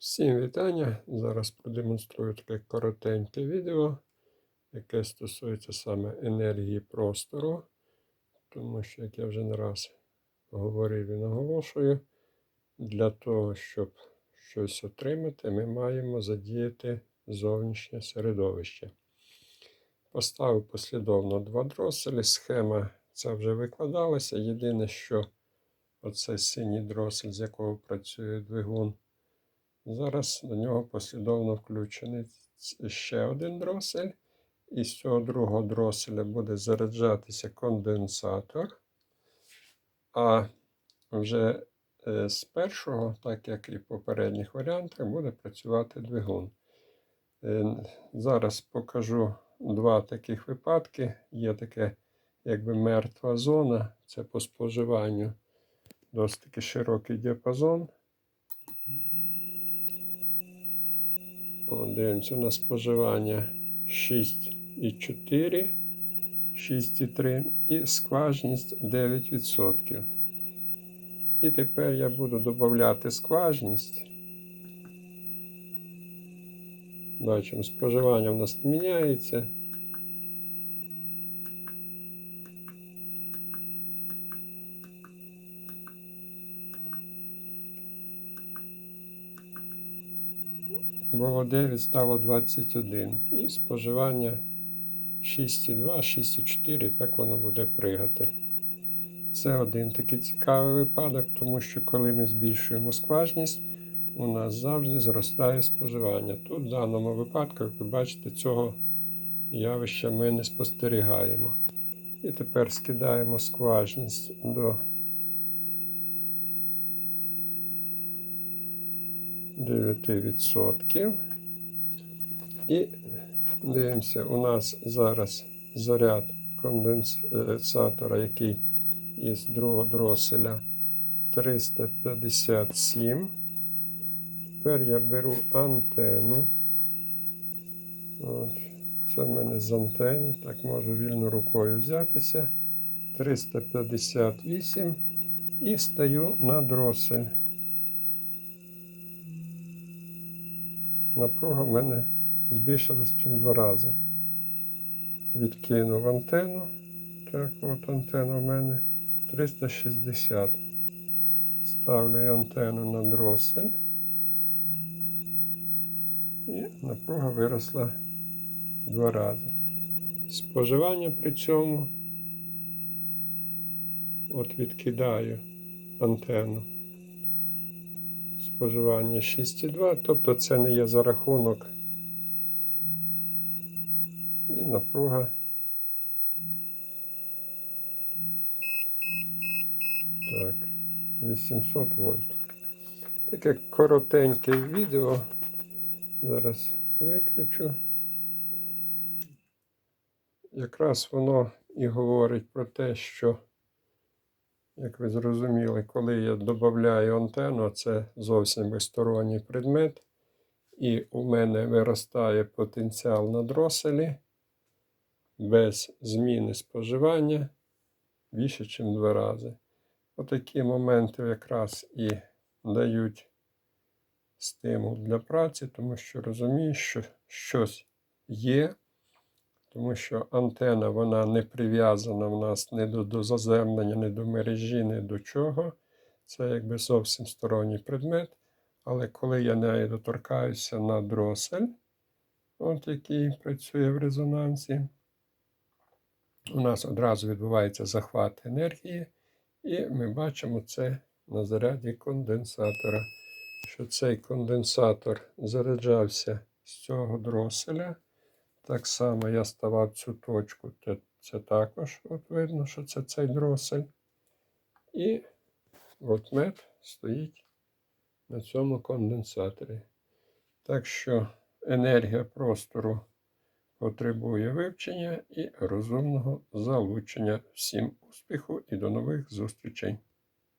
Всім вітання! Зараз продемонструю таке коротеньке відео, яке стосується саме енергії простору. Тому що, як я вже не раз говорив і наголошую, для того, щоб щось отримати, ми маємо задіяти зовнішнє середовище. Поставив послідовно два дроселі. Схема ця вже викладалася. Єдине, що оцей синій дросель, з якого працює двигун. Зараз до нього послідовно включений ще один дросель. І з цього другого дроселя буде заряджатися конденсатор. А вже е, з першого, так як і в попередніх варіантах, буде працювати двигун. Е, Зараз покажу два таких випадки. Є таке, якби мертва зона, це по споживанню досить таки широкий діапазон. О, дивимося на споживання 6,4, 6,3 і скважність 9%. І тепер я буду додати скважність. Бачимо, споживання в нас міняється. Було 9, стало 21. І споживання 6,2, 6,4, так воно буде пригати. Це один такий цікавий випадок, тому що коли ми збільшуємо скважність, у нас завжди зростає споживання. Тут в даному випадку, як ви бачите, цього явища ми не спостерігаємо. І тепер скидаємо скважність до 9%. І дивимося, у нас зараз заряд конденсатора, який із другого дроселя 357. Тепер я беру антенну. От. Це в мене з антенни, так можу вільно рукою взятися. 358 і стаю на дросель. Напруга в мене збільшилась чим два рази. Відкинув антенну. Так, от антенна в мене 360. Ставлю антенну на дросель. І напруга виросла два рази. Споживання при цьому от відкидаю антенну споживання 6,2, тобто це не є за рахунок і напруга. Так, 800 вольт. Таке коротеньке відео. Зараз виключу. Якраз воно і говорить про те, що як ви зрозуміли, коли я додаю антенну, це зовсім безсторонній предмет. І у мене виростає потенціал на дроселі без зміни споживання більше, ніж два рази. Отакі моменти якраз і дають стимул для праці, тому що розумієш, що щось є. Тому що антена вона не прив'язана в нас ні до, до заземлення, ні до мережі, ні до чого. Це якби зовсім сторонній предмет. Але коли я нею доторкаюся на дросель, от який працює в резонансі, у нас одразу відбувається захват енергії, і ми бачимо це на заряді конденсатора. Що цей конденсатор заряджався з цього дроселя. Так само я ставав цю точку, це, це також от видно, що це цей дросель. І вольтмет стоїть на цьому конденсаторі. Так що енергія простору потребує вивчення і розумного залучення. Всім успіху і до нових зустрічей!